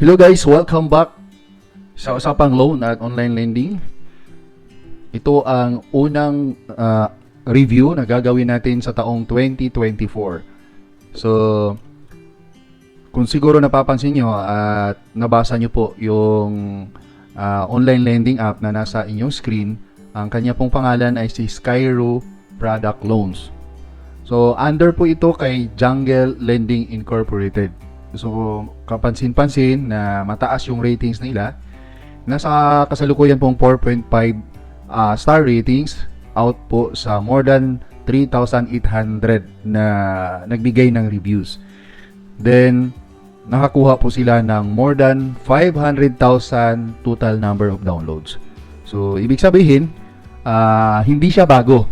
Hello guys, welcome back sa usapang loan at online lending. Ito ang unang ah, review na gagawin natin sa taong 2024. So, kung siguro napapansin nyo at nabasa nyo po yung ah, online lending app na nasa inyong screen, ang kanya pong pangalan ay si Skyro Product Loans. So, under po ito kay Jungle Lending Incorporated. So, kapansin-pansin na mataas yung ratings nila. Nasa kasalukuyan pong 4.5 ah, star ratings out po sa more than 3,800 na nagbigay ng reviews. Then, nakakuha po sila ng more than 500,000 total number of downloads. So, ibig sabihin, ah, hindi siya bago.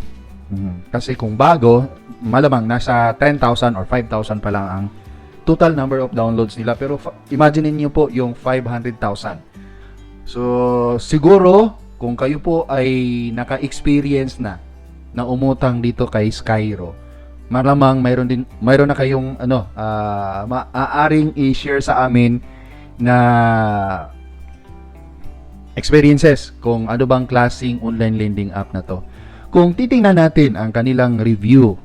Mm, Kasi kung bago, malamang nasa 10,000 or 5,000 pa lang ang total number of downloads nila. Pero imagine niyo po yung 500,000. So, siguro, kung kayo po ay naka-experience na na umutang dito kay Skyro, malamang mayroon din mayroon na kayong ano, ah, maaaring i-share sa amin na experiences kung ano bang klaseng online lending app na to. Kung titingnan natin ang kanilang review,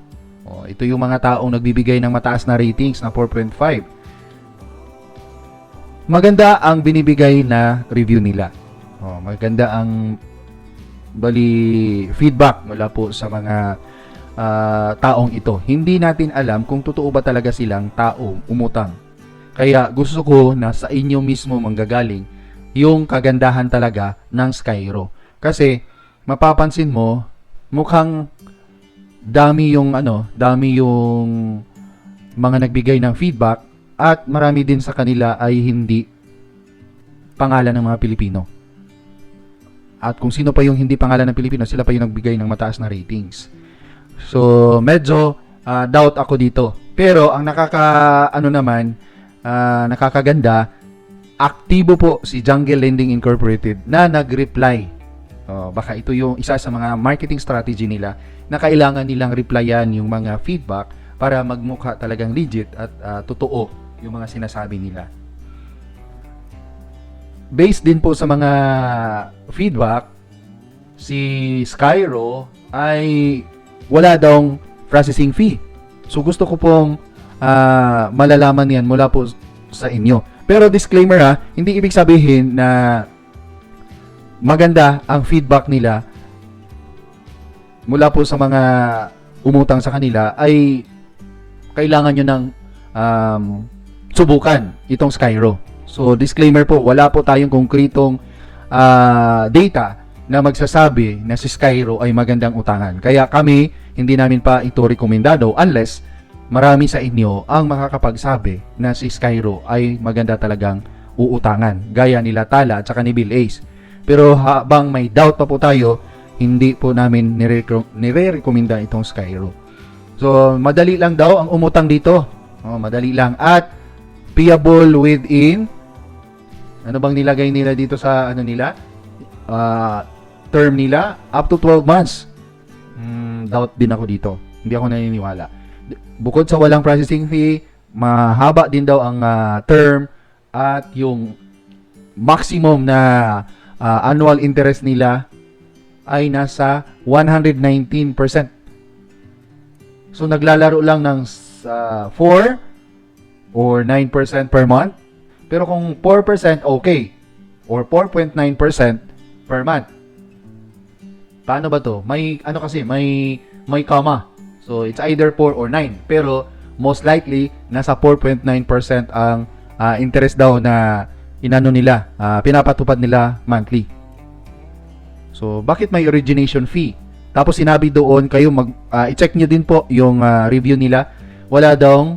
oh, ito yung mga taong nagbibigay ng mataas na ratings na 4.5. Maganda ang binibigay na review nila. Oh, maganda ang bali feedback mula po sa mga ah, taong ito. Hindi natin alam kung totoo ba talaga silang tao umutang. Kaya gusto ko na sa inyo mismo manggagaling yung kagandahan talaga ng Skyro. Kasi mapapansin mo mukhang dami yung ano, dami yung mga nagbigay ng feedback at marami din sa kanila ay hindi pangalan ng mga Pilipino. At kung sino pa yung hindi pangalan ng Pilipino, sila pa yung nagbigay ng mataas na ratings. So, medyo ah, doubt ako dito. Pero ang nakaka ano naman, ah, nakakaganda, aktibo po si Jungle Lending Incorporated na nag-reply. Oh, baka ito yung isa sa mga marketing strategy nila na kailangan nilang replyan yung mga feedback para magmukha talagang legit at ah, totoo yung mga sinasabi nila. Based din po sa mga feedback, si Skyro ay wala daw processing fee. So gusto ko pong ah, malalaman yan mula po sa inyo. Pero disclaimer ha, hindi ibig sabihin na maganda ang feedback nila mula po sa mga umutang sa kanila ay kailangan nyo ng um, subukan itong Skyro. So disclaimer po, wala po tayong konkretong ah, data na magsasabi na si Skyro ay magandang utangan. Kaya kami, hindi namin pa ito rekomendado unless marami sa inyo ang makakapagsabi na si Skyro ay maganda talagang uutangan. Gaya nila Tala at saka ni Bill Ace. Pero habang may doubt pa po tayo, hindi po namin nire- nire-recommenda itong Skyro. So, madali lang daw ang umutang dito. Oh, madali lang. At payable within ano bang nilagay nila dito sa ano nila? Ah, term nila up to 12 months. Hmm, doubt din ako dito. Hindi ako naniniwala. Bukod sa walang processing fee, mahaba din daw ang ah, term at yung maximum na ah, annual interest nila ay nasa 119%. So naglalaro lang ng sa 4 or 9% per month. Pero kung 4% okay or 4.9% per month. Paano ba to? May ano kasi, may may comma. So it's either 4 or 9. Pero most likely nasa 4.9% ang ah, interest daw na inano nila, ah, pinapatupad nila monthly. So bakit may origination fee? Tapos sinabi doon kayo mag ah, i-check niyo din po yung ah, review nila. Wala daw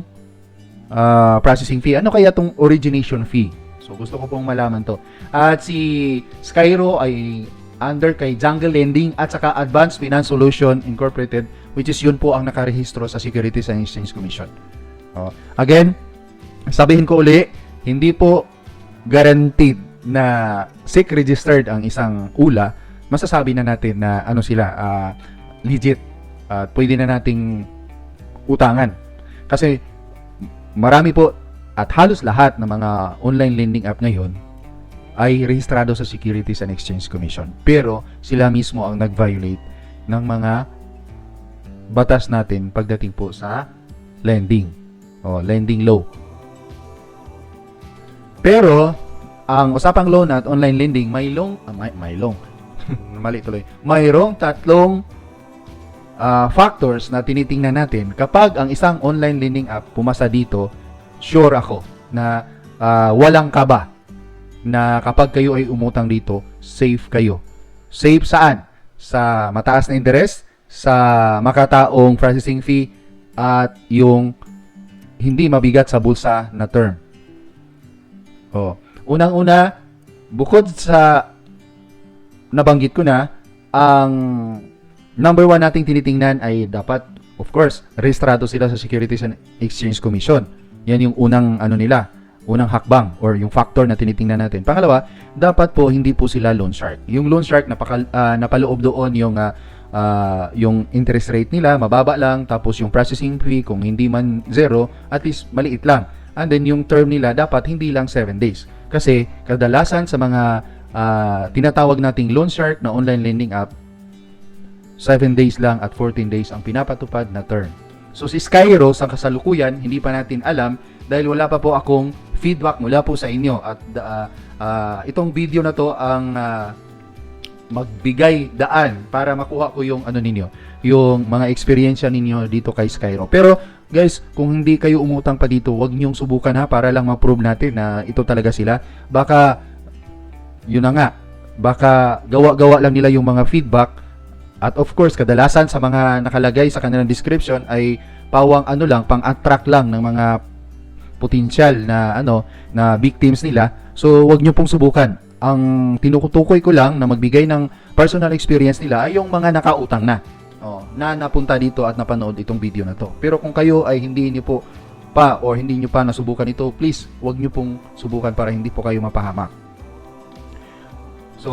ah, processing fee. Ano kaya tong origination fee? So gusto ko pong malaman to. At si Skyro ay under kay Jungle Lending at saka Advanced Finance Solution Incorporated which is yun po ang nakarehistro sa Securities and Exchange Commission. Oh. Again, sabihin ko uli, hindi po guaranteed na SEC registered ang isang ULA, masasabi na natin na ano sila, ah, legit. At pwede na nating utangan. Kasi marami po at halos lahat ng mga online lending app ngayon ay rehistrado sa Securities and Exchange Commission. Pero sila mismo ang nag-violate ng mga batas natin pagdating po sa lending o lending law. Pero ang usapang loan at online lending may long ah, may, may long mali tuloy. Mayroong tatlong ah, factors na tinitingnan natin. Kapag ang isang online lending app pumasa dito sure ako na ah, walang kaba na kapag kayo ay umutang dito safe kayo. Safe saan? Sa mataas na interest sa makataong processing fee at yung hindi mabigat sa bulsa na term Oh. Unang-una, bukod sa nabanggit ko na, ang number one nating tinitingnan ay dapat, of course, rehistrado sila sa Securities and Exchange Commission. Yan yung unang ano nila, unang hakbang or yung factor na tinitingnan natin. Pangalawa, dapat po hindi po sila loan shark. Yung loan shark napaka, ah, napaloob doon yung ah, ah, yung interest rate nila mababa lang tapos yung processing fee kung hindi man zero at least maliit lang. And then yung term nila dapat hindi lang 7 days. Kasi kadalasan sa mga ah, tinatawag nating loan shark na online lending app 7 days lang at 14 days ang pinapatupad na term. So si Skyro sa kasalukuyan hindi pa natin alam dahil wala pa po akong feedback mula po sa inyo at ah, ah, itong video na to ang ah, magbigay daan para makuha ko yung ano ninyo, yung mga experience ninyo dito kay Skyro. Pero guys, kung hindi kayo umutang pa dito, wag niyong subukan ha para lang ma-prove natin na ito talaga sila. Baka yun na nga, baka gawa-gawa lang nila yung mga feedback at of course, kadalasan sa mga nakalagay sa kanilang description ay pawang ano lang, pang-attract lang ng mga potential na ano na victims nila. So, wag niyo pong subukan. Ang tinutukoy ko lang na magbigay ng personal experience nila ay yung mga nakautang na. Oh, na napunta dito at napanood itong video na to. Pero kung kayo ay hindi niyo po pa or hindi niyo pa nasubukan ito, please, wag niyo pong subukan para hindi po kayo mapahamak. So,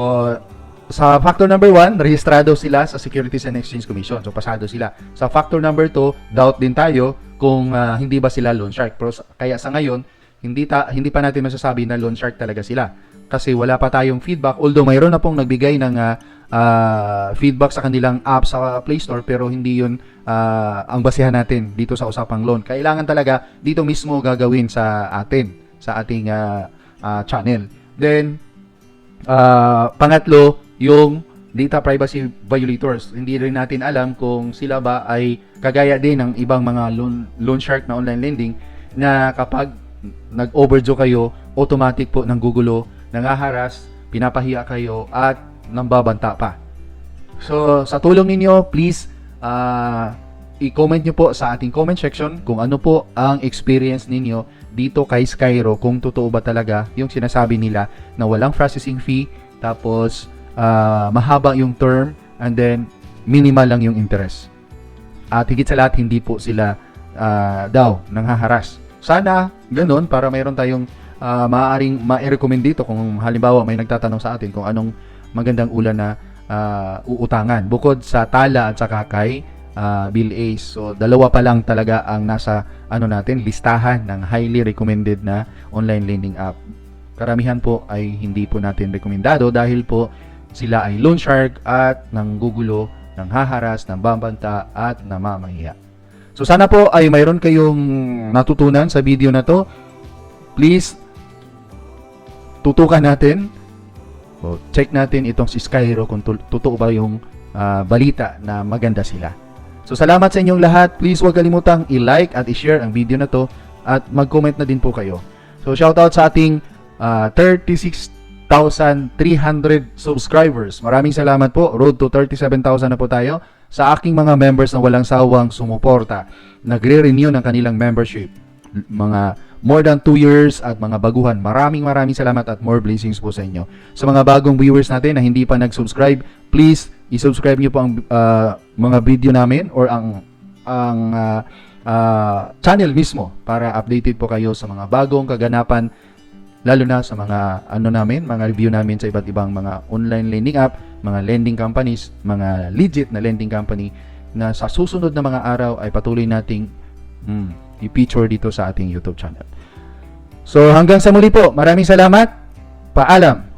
sa factor number one, rehistrado sila sa Securities and Exchange Commission. So, pasado sila. Sa factor number two, doubt din tayo kung ah, hindi ba sila loan shark. Pero kaya sa ngayon, hindi, ta, hindi pa natin masasabi na loan shark talaga sila. Kasi wala pa tayong feedback. Although mayroon na pong nagbigay ng ah, ah, feedback sa kanilang app sa Play Store pero hindi yun ah, ang basihan natin dito sa usapang loan. Kailangan talaga dito mismo gagawin sa atin, sa ating ah, ah, channel. Then, Ah, pangatlo, yung data privacy violators. Hindi rin natin alam kung sila ba ay kagaya din ng ibang mga loan, loan shark na online lending na kapag nag-overdue kayo, automatic po ng gugulo, nangaharas, pinapahiya kayo at nambabanta pa. So, sa tulong ninyo, please, ah, i-comment nyo po sa ating comment section kung ano po ang experience ninyo dito kay Skyro, kung totoo ba talaga yung sinasabi nila na walang processing fee, tapos ah, mahaba yung term, and then minimal lang yung interest. At higit sa lahat, hindi po sila ah, daw nanghaharas. Sana ganun para mayroon tayong ah, maaaring ma-recommend dito kung halimbawa may nagtatanong sa atin kung anong magandang ulan na ah, uutangan. Bukod sa Tala at saka kay ah, Bill Ace. So, dalawa pa lang talaga ang nasa ano natin, listahan ng highly recommended na online lending app. Karamihan po ay hindi po natin rekomendado dahil po sila ay loan shark at nanggugulo, nang haharas, nang bambanta at namamahiya. So sana po ay mayroon kayong natutunan sa video na to. Please tutukan natin o check natin itong si Skyro kung totoo ba yung ah, balita na maganda sila. So salamat sa inyong lahat. Please huwag kalimutang i-like at i-share ang video na to at mag-comment na din po kayo. So shoutout sa ating ah, 36,300 subscribers. Maraming salamat po. Road to 37,000 na po tayo. Sa aking mga members na walang sawang sumuporta, nagre-renew ng kanilang membership. Mga more than 2 years at mga baguhan. Maraming maraming salamat at more blessings po sa inyo. Sa mga bagong viewers natin na hindi pa nag-subscribe, please i-subscribe niyo po ang ah, mga video namin or ang ang ah, ah, channel mismo para updated po kayo sa mga bagong kaganapan lalo na sa mga ano namin, mga review namin sa iba't ibang mga online lending app, mga lending companies, mga legit na lending company na sa susunod na mga araw ay patuloy nating mm, i-feature dito sa ating YouTube channel. So hanggang sa muli po, maraming salamat. Paalam.